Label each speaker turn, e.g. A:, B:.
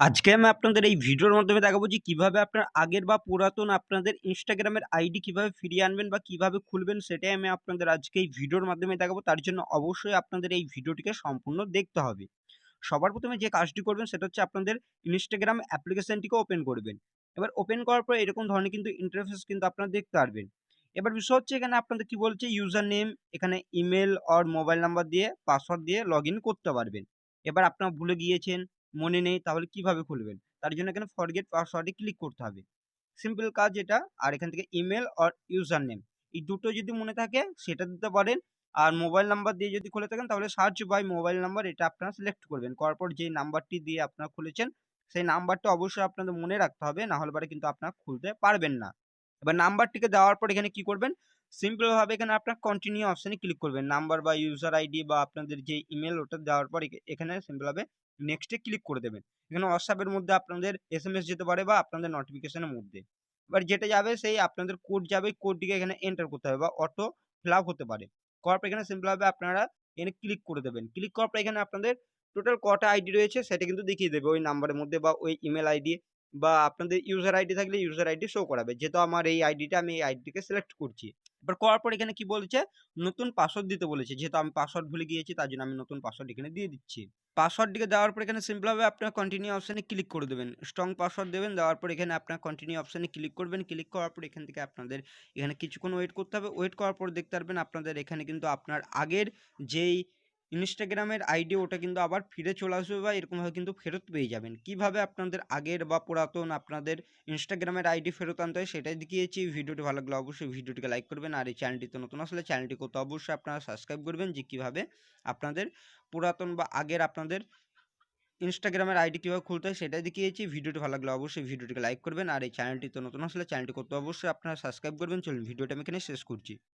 A: আজকে আমি আপনাদের এই ভিডিওর মাধ্যমে দেখাবো যে কীভাবে আপনার আগের বা পুরাতন আপনাদের ইনস্টাগ্রামের আইডি কীভাবে ফিরিয়ে আনবেন বা কীভাবে খুলবেন সেটাই আমি আপনাদের আজকে এই ভিডিওর মাধ্যমে দেখাবো। তার জন্য অবশ্যই আপনাদের এই ভিডিওটিকে সম্পূর্ণ দেখতে হবে। সবার প্রথমে যে কাজটি করবেন সেটা হচ্ছে আপনাদের ইনস্টাগ্রাম অ্যাপ্লিকেশনটিকে ওপেন করবেন। এবার ওপেন করার পরে এরকম ধরনের কিন্তু ইন্টারফেস কিন্তু আপনারা দেখতে পারবেন। এবার বিষয় হচ্ছে এখানে আপনাদের কি বলছে ইউজার নেম এখানে ইমেল অর মোবাইল নাম্বার দিয়ে পাসওয়ার্ড দিয়ে লগইন করতে পারবেন। এবার আপনারা ভুলে গিয়েছেন, মনে নেই, তাহলে কীভাবে খুলবেন? তার জন্য এখানে ফরগেট পাসওয়ার্ড ক্লিক করতে হবে। সিম্পল কাজ এটা। আর এখান থেকে ইমেল অর ইউজার নেম এই দুটো যদি মনে থাকে, সেটা দিতে পারেন। আর মোবাইল নাম্বার দিয়ে যদি খুলে থাকেন, তাহলে সার্চ বাই মোবাইল নাম্বার এটা আপনারা সিলেক্ট করবেন। করার পর যেই নাম্বারটি দিয়ে আপনারা খুলেছেন, সেই নাম্বারটা অবশ্যই আপনাদের মনে রাখতে হবে। না হলে পরে কিন্তু আপনারা খুলতে পারবেন না। এবার নাম্বারটিকে দেওয়ার পর এখানে কি করবেন? সিম্পল ভাবে এখানে আপনার কন্টিনিউ অপশন ক্লিক করবেন। নাম্বার বা ইউজার আইডি বা আপনাদের যে ইমেল ওটা দেওয়ার পর এখানে সিম্পল ভাবে নেক্সট ক্লিক করে দেবেন। এখানে হোয়াটসঅ্যাপের মধ্যে আপনাদের এস এম এস যেতে পারে বা আপনাদের নোটিফিকেশনের মধ্যে। এবার যেটা যাবে সেই আপনাদের কোড যাবে কোডটিকে এখানে এন্টার করতে হবে বা অটো ফিল আপ হতে পারে। করার পর এখানে সিম্পল ভাবে আপনারা এখানে ক্লিক করে দেবেন। ক্লিক করার পর এখানে আপনাদের টোটাল কটা আইডি রয়েছে সেটা কিন্তু দেখিয়ে দেবে ওই নাম্বারের মধ্যে বা ওই ইমেল আইডি বা আপনাদের ইউজার আইডি থাকলে ইউজার আইডি শো করাবে। যেহেতু আমার এই আইডিটা আমি এই আইডিটিকে সিলেক্ট করছি। এবার করার পর এখানে কি বলেছে নতুন পাসওয়ার্ড দিতে বলেছে। যেহেতু আমি পাসওয়ার্ড ভুলে গিয়েছি, তার জন্য আমি নতুন পাসওয়ার্ড এখানে দিয়ে দিচ্ছি। পাসওয়ার্ডটিকে দেওয়ার পর এখানে সিম্পল ভাবে আপনারা কন্টিনিউ অপশন ক্লিক করে দেবেন। স্ট্রং পাসওয়ার্ড দেবেন। দেওয়ার পর এখানে আপনার কন্টিনিউ অপশন ক্লিক করবেন। ক্লিক করার পর এখান থেকে আপনাদের এখানে কিছুক্ষণ ওয়েট করতে হবে। ওয়েট করার পর দেখতে পারবেন আপনাদের এখানে কিন্তু আপনার আগের যেই ইনস্টাগ্রামের আইডি ওটা কিন্তু আবার ফিরে চলে আসবে বা এরকমভাবে কিন্তু ফেরত পেয়ে যাবেন। কীভাবে আপনাদের আগের বা পুরাতন আপনাদের ইনস্টাগ্রামের আইডি ফেরত আনতে হয় সেটাই দেখিয়েছি। ভিডিওটি ভালো লাগলে অবশ্যই ভিডিওটিকে লাইক করবেন। আর এই চ্যানেলটিতে নতুন আসলে চ্যানেলটিকে তো অবশ্যই আপনারা সাবস্ক্রাইব করবেন যে কীভাবে আপনাদের পুরাতন বা আগের আপনাদের ইনস্টাগ্রামের আইডি কীভাবে খুলতে হয় সেটাই দেখিয়েছি। ভিডিওটি ভালো লাগলে অবশ্যই ভিডিওটিকে লাইক করবেন। আর এই চ্যানেলটিতে নতুন আসলে চ্যানেলটিকে তো অবশ্যই আপনারা সাবস্ক্রাইব করবেন। চলুন ভিডিওটা আমি এখানে শেষ করছি।